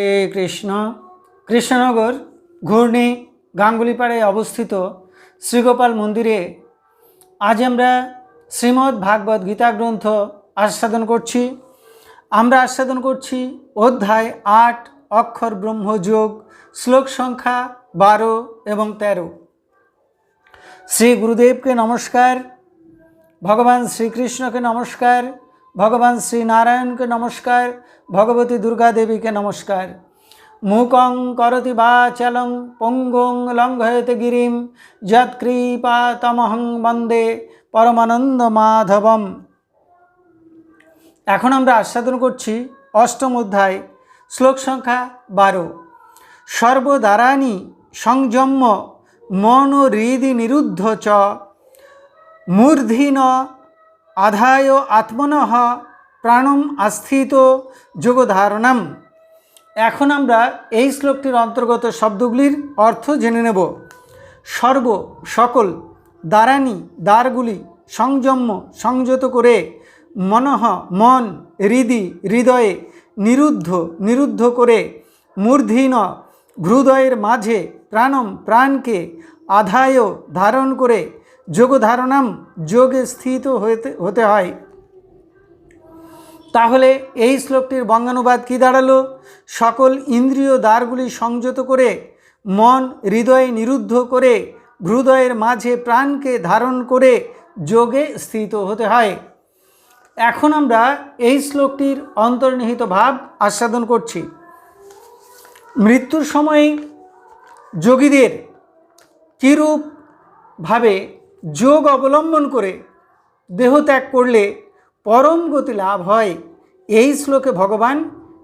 এ কৃষ্ণ, কৃষ্ণনগর ঘূর্ণি গাঙ্গুলিপাড়ায় অবস্থিত শ্রীগোপাল মন্দিরে আজ আমরা শ্রীমদ্ ভাগবত গীতা গ্রন্থ আস্বাদন করছি। আমরা আস্বাদন করছি অধ্যায় আট, অক্ষর ব্রহ্মযোগ শ্লোক সংখ্যা বারো এবং তেরো। শ্রী গুরুদেবকে নমস্কার, ভগবান শ্রীকৃষ্ণকে নমস্কার ভগবান শ্রী নারায়ণকে নমস্কার, ভগবতী দুর্গা দেবীকে নমস্কার। মুকং করতি বাচলং পঙ্গুং লঙ্ঘয়তে গিরিম যৎকৃপাতমহং বন্দে পরমানন্দ মাধবম। এখন আমরা আস্বাদন করছি অষ্টম অধ্যায়, শ্লোক সংখ্যা বারো। সর্বদারানি সংযম্য মন হৃদি নিরুদ্ধ চ, মূর্ধীন আধায় আত্মনঃ প্রাণম আস্থিত যোগধারণাম। এখন আমরা এই শ্লোকটির অন্তর্গত শব্দগুলির অর্থ জেনে নেব। সর্ব সকল দ্বারানি দ্বারগুলি সংযম্য সংযত করে মনঃ মন হৃদি হৃদয়ে নিরুদ্ধ নিরুদ্ধ করে মূর্ধীন হৃদয়ের মাঝে প্রাণম প্রাণকে আধায় ধারণ করে যোগধারণাম যোগে স্থিত হতে হতে হয়। তাহলে এই শ্লোকটির বঙ্গানুবাদ কী দাঁড়াল? সকল ইন্দ্রিয় দ্বারগুলি সংযত করে, মন হৃদয়ে নিরুদ্ধ করে, হৃদয়ের মাঝে প্রাণকে ধারণ করে যোগে স্থিত হতে হয়। এখন আমরা এই শ্লোকটির অন্তর্নিহিত ভাব আস্বাদন করছি। মৃত্যুর সময় যোগীদের কীরূপভাবে যোগ অবলম্বন করে দেহ ত্যাগ করলে পরম গতি লাভ হয়। এই শ্লোকে ভগবান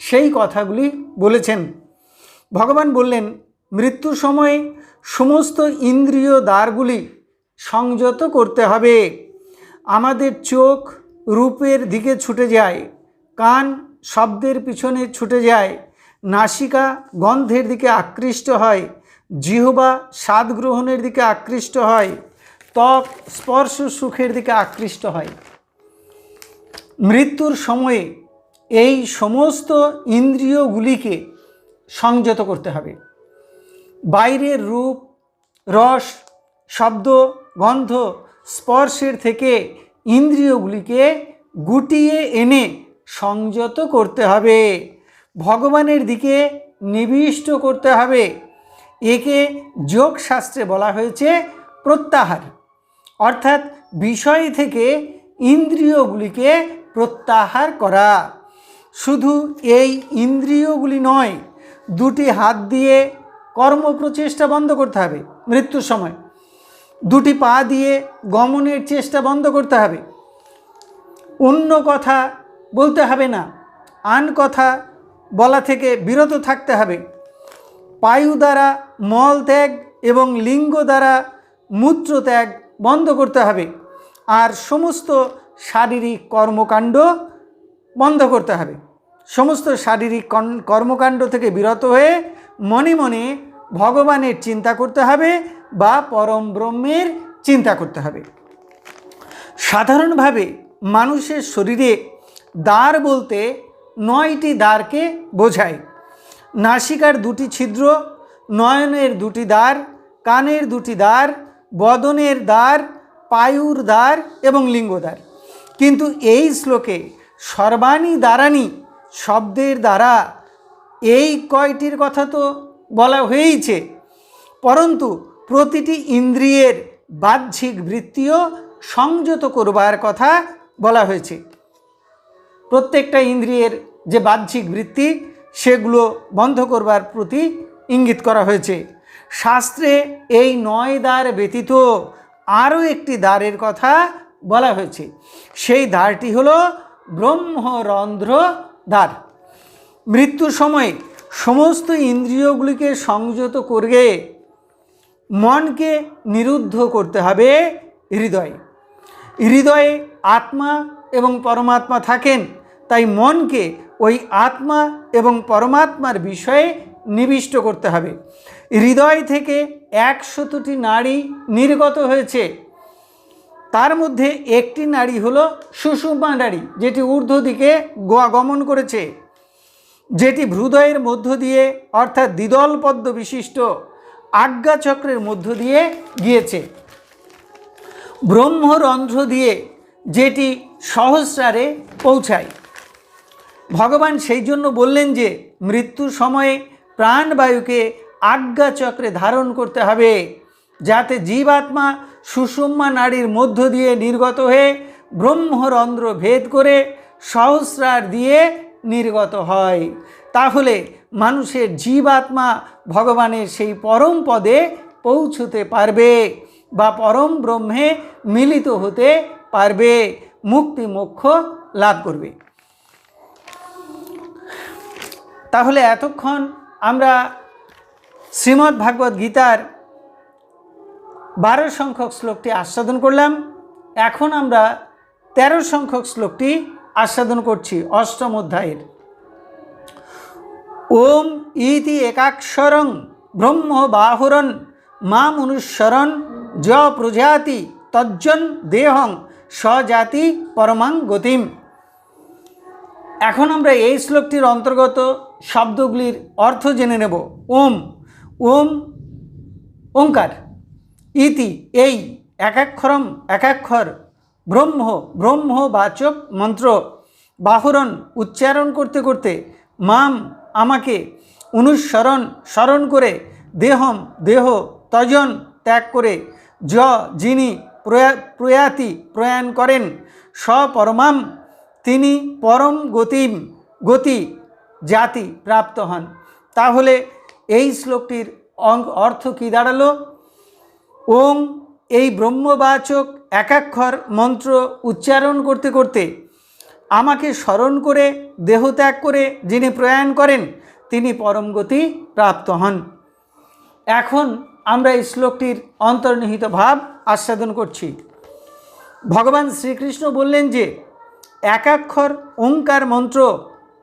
সেই কথাগুলি বলেছেন। ভগবান বললেন, মৃত্যুর সময়ে সমস্ত ইন্দ্রিয় দ্বারগুলি সংযত করতে হবে। আমাদের চোখ রূপের দিকে ছুটে যায়, কান শব্দের পিছনে ছুটে যায়, নাসিকা গন্ধের দিকে আকৃষ্ট হয়, জিহবা স্বাদ গ্রহণের দিকে আকৃষ্ট হয়। ত্বক স্পর্শ সুখের দিকে আকৃষ্ট হয়। মৃত্যুর সময়ে এই সমস্ত ইন্দ্রিয়গুলিকে সংযত করতে হবে। বাইরের রূপ, রস, শব্দ, গন্ধ, স্পর্শের থেকে ইন্দ্রিয়গুলিকে গুটিয়ে এনে সংযত করতে হবে। ভগবানের দিকে নিবিষ্ট করতে হবে। একে যোগশাস্ত্রে বলা হয়েছে প্রত্যাহার। অর্থাৎ বিষয় থেকে ইন্দ্রিয়গুলিকে প্রত্যাহার করা। শুধু এই ইন্দ্রিয়গুলি নয়, দুটি হাত দিয়ে কর্ম প্রচেষ্টা বন্ধ করতে হবে মৃত্যুর সময়। দুটি পা দিয়ে গমনের চেষ্টা বন্ধ করতে হবে। অন্য কথা বলতে হবে না, আন কথা বলা থেকে বিরত থাকতে হবে। পায়ু দ্বারা মল ত্যাগ এবং লিঙ্গ দ্বারা মূত্র ত্যাগ বন্ধ করতে হবে। আর সমস্ত শারীরিক কর্মকাণ্ড বন্ধ করতে হবে। সমস্ত শারীরিক কর্মকাণ্ড থেকে বিরত হয়ে মনে মনে ভগবানের চিন্তা করতে হবে বা পরম ব্রহ্মের চিন্তা করতে হবে। সাধারণভাবে মানুষের শরীরে দ্বার বলতে নয়টি দ্বারকে বোঝায়। নাসিকার দুটি ছিদ্র, নয়নের দুটি দ্বার, কানের দুটি দ্বার বদনের দ্বার, পায়ুর দ্বার এবং লিঙ্গদ্বার। কিন্তু এই শ্লোকে সর্বাণী দ্বারানি শব্দের দ্বারা এই কয়টির কথা তো বলা হয়েইছে। পরন্তু প্রতিটি ইন্দ্রিয়ের বাহ্যিক বৃত্তিও সংযত করবার কথা বলা হয়েছে। প্রত্যেকটা ইন্দ্রিয়ের যে বাহ্যিক বৃত্তি, সেগুলো বন্ধ করবার প্রতি ইঙ্গিত করা হয়েছে। শাস্ত্রে এই নয় দ্বার ব্যতীত আরও একটি দ্বারের কথা বলা হয়েছে। সেই দ্বারটি হলো ব্রহ্মরন্ধ্র দ্বার। মৃত্যুর সময় সমস্ত ইন্দ্রিয়গুলিকে সংযত করে মনকে নিরুদ্ধ করতে হবে হৃদয়ে। হৃদয়ে আত্মা এবং পরমাত্মা থাকেন, তাই মনকে ওই আত্মা এবং পরমাত্মার বিষয়ে নিবিষ্ট করতে হবে। হৃদয় থেকে একশতটি নারী নির্গত হয়েছে। তার মধ্যে একটি নারী হলো সুষুম্না নারী যেটি ঊর্ধ্ব দিকে গমন করেছে, যেটি হৃদয়ের মধ্য দিয়ে, অর্থাৎ দ্বিদল পদ্ম বিশিষ্ট আজ্ঞাচক্রের মধ্য দিয়ে গিয়েছে। ব্রহ্মরন্ধ্র দিয়ে যেটি সহস্রারে পৌঁছায়। ভগবান সেই জন্য বললেন যে, মৃত্যুর সময়ে প্রাণবায়ুকে আজ্ঞাচক্রে ধারণ করতে হবে, যাতে জীবাত্মা সুষুম্মা নারীর মধ্য দিয়ে নির্গত হয়ে ব্রহ্মরন্ধ্র ভেদ করে সহস্রার দিয়ে নির্গত হয়। তাহলে মানুষের জীবাত্মা ভগবানের সেই পরম পদে পৌঁছতে পারবে বা পরম ব্রহ্মে মিলিত হতে পারবে, মুক্তি মোক্ষ লাভ করবে। তাহলে এতক্ষণ আমরা শ্রীমদ্ ভাগবত গীতার বারো সংখ্যক শ্লোকটি আস্বাদন করলাম। এখন আমরা তেরো সংখ্যক শ্লোকটি আস্বাদন করছি অষ্টম অধ্যায়ের। ওম ইতি একাক্ষরং ব্রহ্ম বাহুরন মা মনুষ্যরণ য প্রজাতি তজ্জন দেহং স্বজাতি পরমাং গতিম। এখন আমরা এই শ্লোকটির অন্তর্গত শব্দগুলির অর্থ জেনে নেব। ওম ওম, ওঙ্কার। ইতি, এই একাক্ষরম একাক্ষর ব্রহ্ম ব্রহ্মবাচক মন্ত্র। বাহরণ, উচ্চারণ করতে করতে মাম আমাকে অনুসরণ, স্মরণ করে দেহম, দেহ তজন ত্যাগ করে য, যিনি প্রয়া, প্রয়াতি প্রয়াণ করেন স্বপরমাম তিনি পরম গতিম, গতি জাতি প্রাপ্ত হন। তাহলে এই শ্লোকটির অর্থ কী দাঁড়াল? ওং, এই ব্রহ্মবাচক একাক্ষর মন্ত্র উচ্চারণ করতে করতে আমাকে স্মরণ করে দেহত্যাগ করে যিনি প্রয়াণ করেন, তিনি পরম গতি প্রাপ্ত হন। এখন আমরা এই শ্লোকটির অন্তর্নিহিত ভাব আস্বাদন করছি। ভগবান শ্রীকৃষ্ণ বললেন যে, একাক্ষর ওঙ্কার মন্ত্র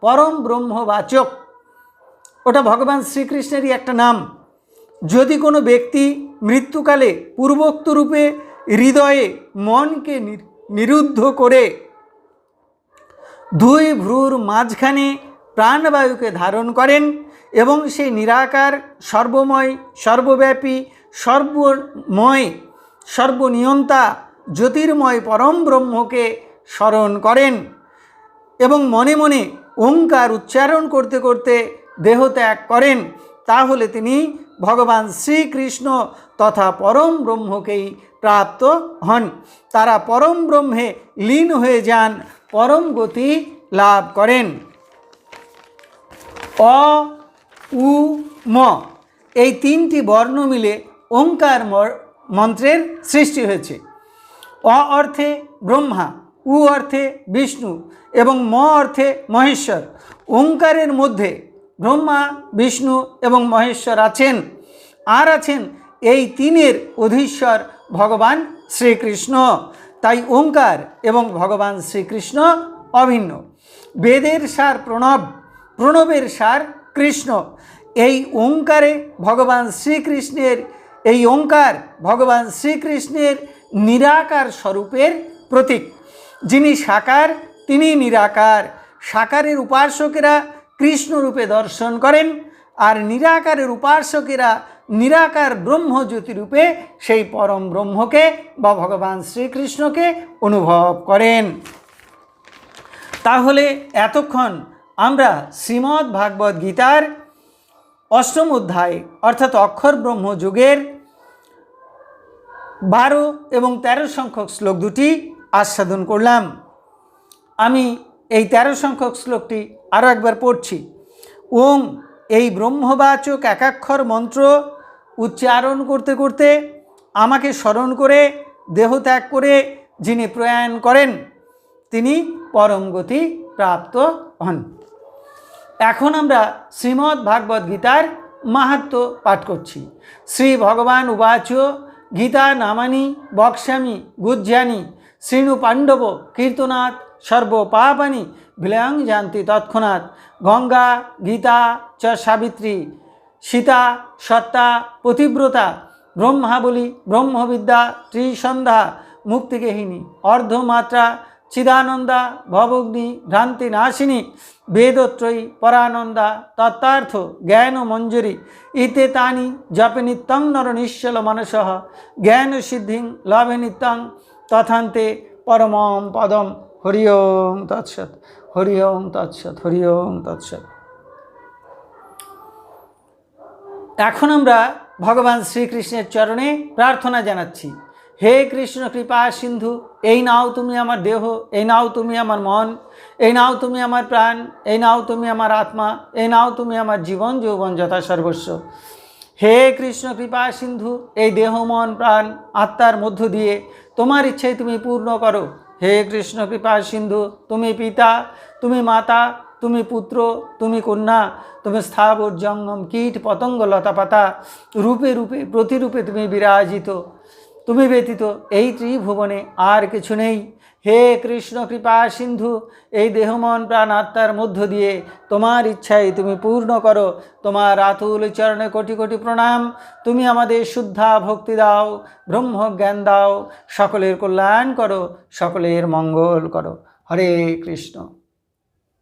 পরম ব্রহ্মবাচক ওটা ভগবান শ্রীকৃষ্ণেরই একটা নাম। যদি কোনো ব্যক্তি মৃত্যুকালে পূর্বোক্ত রূপে হৃদয়ে মনকে নির- নিরুদ্ধ করে দুই ভ্রুর মাঝখানে প্রাণবায়ুকে ধারণ করেন এবং সেই নিরাকার, সর্বময়, সর্বব্যাপী, সর্বময়, সর্বনিয়ন্তা, জ্যোতির্ময় পরম ব্রহ্মকে স্মরণ করেন এবং মনে মনে ওঙ্কার উচ্চারণ করতে করতে দেহত্যাগ করেন, তাহলে তিনি ভগবান শ্রীকৃষ্ণ তথা পরম ব্রহ্মকেই প্রাপ্ত হন। তারা পরম ব্রহ্মে লীন হয়ে যান, পরম গতি লাভ করেন। অ, উ, ম এই তিনটি বর্ণ মিলে ওঙ্কার মন্ত্রের সৃষ্টি হয়েছে। অ অর্থে ব্রহ্মা, উ অর্থে বিষ্ণু এবং ম অর্থে মহেশ্বর। ওঙ্কারের মধ্যে ব্রহ্মা, বিষ্ণু এবং মহেশ্বর আছেন। আর আছেন এই তিনের অধীশ্বর ভগবান শ্রীকৃষ্ণ। তাই ওঙ্কার এবং ভগবান শ্রীকৃষ্ণ অভিন্ন। বেদের সার প্রণব, প্রণবের সার কৃষ্ণ। এই ওঙ্কারে ভগবান শ্রীকৃষ্ণের, এই ওঙ্কার ভগবান শ্রীকৃষ্ণের নিরাকার স্বরূপের প্রতীক। যিনি সাকার তিনি নিরাকার। সাকারের উপাসকেরা কৃষ্ণরূপে দর্শন করেন আর নিরাকারের উপাসকেরা নিরাকার ব্রহ্মজ্যোতি রূপে সেই পরম ব্রহ্মকে বা ভগবান শ্রীকৃষ্ণকে অনুভব করেন। তাহলে এতক্ষণ আমরা শ্রীমদ্ ভাগবত গীতার অষ্টম অধ্যায়, অর্থাৎ অক্ষর ব্রহ্ম যুগের বারো এবং তেরো সংখ্যক শ্লোক দুটি আস্বাদন করলাম। আমি এই তেরো সংখ্যক শ্লোকটি আরও একবার পড়ছি। ওং এই ব্রহ্মবাচক একাক্ষর মন্ত্র উচ্চারণ করতে করতে আমাকে স্মরণ করে, দেহ ত্যাগ করে যিনি প্রয়াণ করেন, তিনি পরম গতি প্রাপ্ত হন। এখন আমরা শ্রীমদ্ ভাগবত গীতার মাহাত্ম পাঠ করছি। শ্রী ভগবান উবাচ, গীতা নামানি, বক্ষ্যামি, গুজ্জানি, শ্রীণু পাণ্ডব, কীর্তনাথ, সর্বপাপানি বিলয়ং জানতি তৎক্ষণাৎ গঙ্গা, গীতা চ সাবিত্রী, সীতা, সত্তা, পতিব্রতা ব্রহ্মাবলী ব্রহ্মবিদ্যা, ত্রিসন্ধ্যা মুক্তিগেহিনী অর্ধমাত্রা, চিদানন্দা, ভবগ্নি ভ্রান্তি নাশিনী বেদত্রয়ী, পরানন্দা, তত্ত্বার্থ, জ্ঞান মঞ্জুরি, ইতে তানি, জপে নিত্যং নর নিশ্চল মনস জ্ঞান সিদ্ধিং, লভে নিত্যং, তথান্তে পরমম পদম। হরি ওম তৎসৎ, হরি ওম তৎসৎ, হরি ওম তৎসৎ। এখন আমরা ভগবান শ্রীকৃষ্ণের চরণে প্রার্থনা জানাচ্ছি, হে কৃষ্ণ কৃপা সিন্ধু, এই নাও তুমি আমার দেহ, এই নাও তুমি আমার মন, এই নাও তুমি আমার প্রাণ, এই নাও তুমি আমার আত্মা, এই নাও তুমি আমার জীবন, যৌবন যথা সর্বস্ব। হে কৃষ্ণ কৃপা সিন্ধু, এই দেহ, মন, প্রাণ, আত্মার মধ্য দিয়ে তোমার ইচ্ছাই তুমি পূর্ণ করো। হে কৃষ্ণ কৃপা সিন্ধু, তুমি পিতা, তুমি মাতা, তুমি পুত্র, তুমি কন্যা, তুমি স্থাবর জঙ্গম, কীট, পতঙ্গ লতাপাতা রূপে রূপে, প্রতিরূপে তুমি বিরাজিত, তুমি ব্যতীত এই ত্রিভুবনে আর কিছু নেই। হে কৃষ্ণ কৃপা সিন্ধু, এই দেহমন প্রাণ আত্মার মধ্য দিয়ে তোমার ইচ্ছাই তুমি পূর্ণ করো। তোমার আতুল চরণে কোটি কোটি প্রণাম। তুমি আমাদের শুদ্ধা ভক্তি দাও ব্রহ্ম জ্ঞান দাও। সকলের কল্যাণ করো, সকলের মঙ্গল করো। হরে কৃষ্ণ।